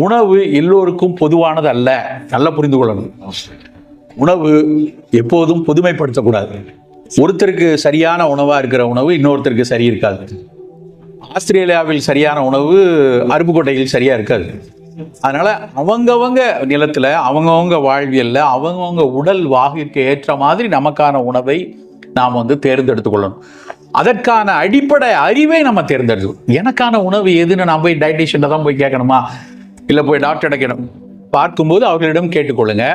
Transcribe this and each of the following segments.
உணவு எல்லோருக்கும் பொதுவானது அல்ல நல்லா புரிந்து கொள்ளணும். உணவு எப்போதும் பொதுமைப்படுத்தக்கூடாது. ஒருத்தருக்கு சரியான உணவாக இருக்கிற உணவு இன்னொருத்தருக்கு சரி இருக்காது. ஆஸ்திரேலியாவில் சரியான உணவு அருப்புக்கோட்டையில் சரியாக இருக்காது. அதனால் அவங்கவங்க நிலத்தில் அவங்கவங்க வாழ்வியலில் அவங்கவங்க உடல் வாகிற்கு ஏற்ற மாதிரி நமக்கான உணவை நாம் வந்து தேர்ந்தெடுத்து கொள்ளணும். அதற்கான அடிப்படை அறிவை நம்ம தேர்ந்தெடுக்கணும் எனக்கான உணவு எதுன்னு நான் போய் டயட்டிஷியன் தான் போய் கேட்கணுமா? இல்லை போய் டாக்டர்கிட்ட கேட்கணும் பார்க்கும்போது அவர்களிடம் கேட்டுக்கொள்ளுங்க.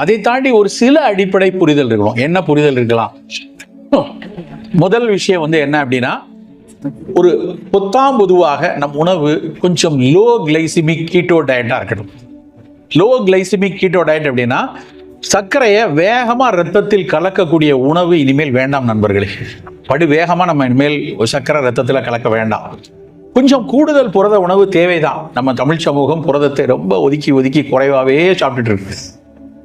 அதை தாண்டி ஒரு சில அடிப்படை புரிதல் இருக்கணும் என்ன புரிதல் இருக்கலாம்? முதல் விஷயம் வந்து என்ன அப்படின்னா ஒரு பொத்தாம் பொதுவாக நம் உணவு கொஞ்சம் லோ கிளைசிமிக் கீட்டோ டயட்டாக இருக்கட்டும். லோ கிளைசிமிக் கீட்டோ டயட் அப்படின்னா சர்க்கரையை வேகமாக ரத்தத்தில் கலக்கக்கூடிய உணவு இனிமேல் வேண்டாம் நண்பர்களே. படு வேகமாக நம்ம இனிமேல் சர்க்கரை ரத்தத்தில் கலக்க வேண்டாம். கொஞ்சம் கூடுதல் புரத உணவு தேவைதான். நம்ம தமிழ் சமூகம் புரதத்தை ரொம்ப ஒதுக்கி ஒதுக்கி குறைவாவே சாப்பிட்டுட்டு இருக்கு.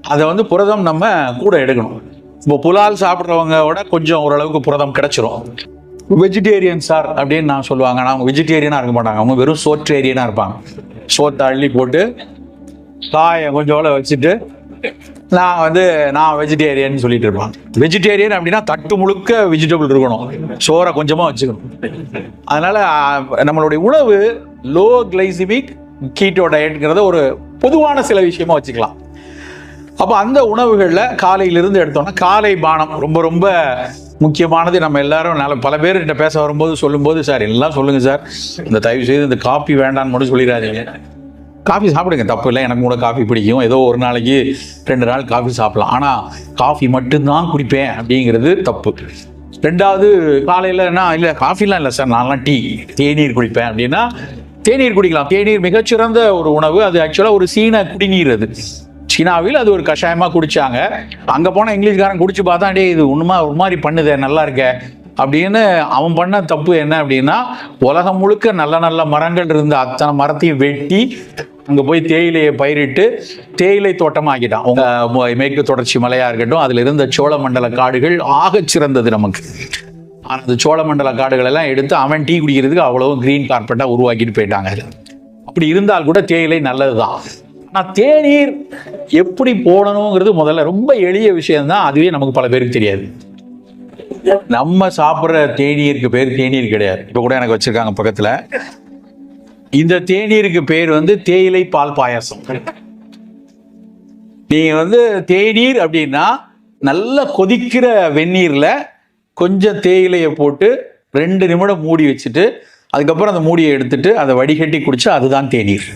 அதை வந்து புரதம் நம்ம கூட எடுக்கணும். இப்போ புலால் சாப்பிட்றவங்களோட கொஞ்சம் ஓரளவுக்கு புரதம் கிடைச்சிரும். வெஜிடேரியன் சார் அப்படின்னு நான் சொல்லுவாங்க. ஆனால் அவங்க வெஜிடேரியனாக இருக்க மாட்டாங்க. அவங்க வெறும் சோற்றேரியனாக இருப்பாங்க. சோத்தை அள்ளி போட்டு காயை கொஞ்சோட வச்சுட்டு நான் வந்து நான் வெஜிடேரியன் சொல்லிட்டு இருப்பேன். வெஜிடேரியன் அப்படின்னா தட்டு முழுக்க வெஜிடபிள் இருக்கணும். சோறை கொஞ்சமாக வச்சுக்கணும். அதனால் நம்மளுடைய உணவு லோ கிளைசிமிக் கீட்டோ டயட்ங்கிறத ஒரு பொதுவான சில விஷயமா வச்சுக்கலாம். அப்போ அந்த உணவுகளில் காலையிலிருந்து எடுத்தோம்னா காலை பானம் ரொம்ப ரொம்ப முக்கியமானது. நம்ம எல்லாரும் நல்ல பல பேர்கிட்ட பேச வரும்போது சொல்லும்போது சார் எல்லாம் சொல்லுங்கள் சார்? இந்த தயவு செய்து இந்த காப்பி வேண்டான்னு மட்டும் சொல்லிடாதீங்க. காஃபி சாப்பிடுங்க தப்பு இல்லை. எனக்கு கூட காஃபி பிடிக்கும். ஏதோ ஒரு நாளைக்கு ரெண்டு நாள் காஃபி சாப்பிடலாம். ஆனால் காஃபி மட்டும்தான் குடிப்பேன் அப்படிங்கிறது தப்பு. ரெண்டாவது காலையில் என்ன இல்லை காஃபிலாம் இல்லை சார். நான்லாம் டீ தேநீர் குடிப்பேன் அப்படின்னா தேநீர் குடிக்கலாம். தேநீர் மிகச்சிறந்த ஒரு உணவு. அது ஆக்சுவலாக ஒரு சீன குடிநீர் அது. சீனாவில் அது ஒரு கஷாயமாக குடித்தாங்க அங்கே போனால் இங்கிலீஷ்காரன் குடிச்சு பார்த்தா டேய் இது உண்மை ஒரு மாதிரி பண்ணுதே நல்லா இருக்கே. அப்படின்னு அவன் பண்ண தப்பு என்ன அப்படின்னா உலகம் முழுக்க நல்ல நல்ல மரங்கள் இருந்த அத்தனை மரத்தையும் வெட்டி அங்கே போய் தேயிலையை பயிரிட்டு தேயிலை தோட்டமா ஆக்கிட்டான் உங்க மேற்கு தொடர்ச்சி மலையாக இருக்கட்டும் அதில் இருந்த சோழமண்டல காடுகள் ஆகச் சிறந்தது நமக்கு. ஆனால் அந்த சோழமண்டல காடுகள் எல்லாம் எடுத்து அவன் டீ குடிக்கிறதுக்கு அவ்வளோவும் க்ரீன் கார்பெட்டாக உருவாக்கிட்டு போயிட்டாங்க. அப்படி இருந்தால் கூட தேயிலை நல்லதுதான். ஆனால் தேநீர் எப்படி போடணுங்கிறது முதல்ல ரொம்ப எளிய விஷயம் தான் அதுவே நமக்கு பல பேருக்கு தெரியாது. நம்ம சாப்பிட்ற தேநீருக்கு பேர் தேநீர் கிடையாது. இப்போ கூட எனக்கு வச்சுருக்காங்க பக்கத்தில். இந்த தேநீருக்கு பேர் வந்து தேயிலை பால் பாயாசம். நீங்க வந்து தேநீர் அப்படின்னா நல்லா கொதிக்கிற வெந்நீர்ல கொஞ்சம் தேயிலையை போட்டு ரெண்டு நிமிடம் மூடி வச்சுட்டு அதுக்கப்புறம் அந்த மூடியை எடுத்துட்டு அதை வடிகட்டி குடிச்சா அதுதான் தேநீர்.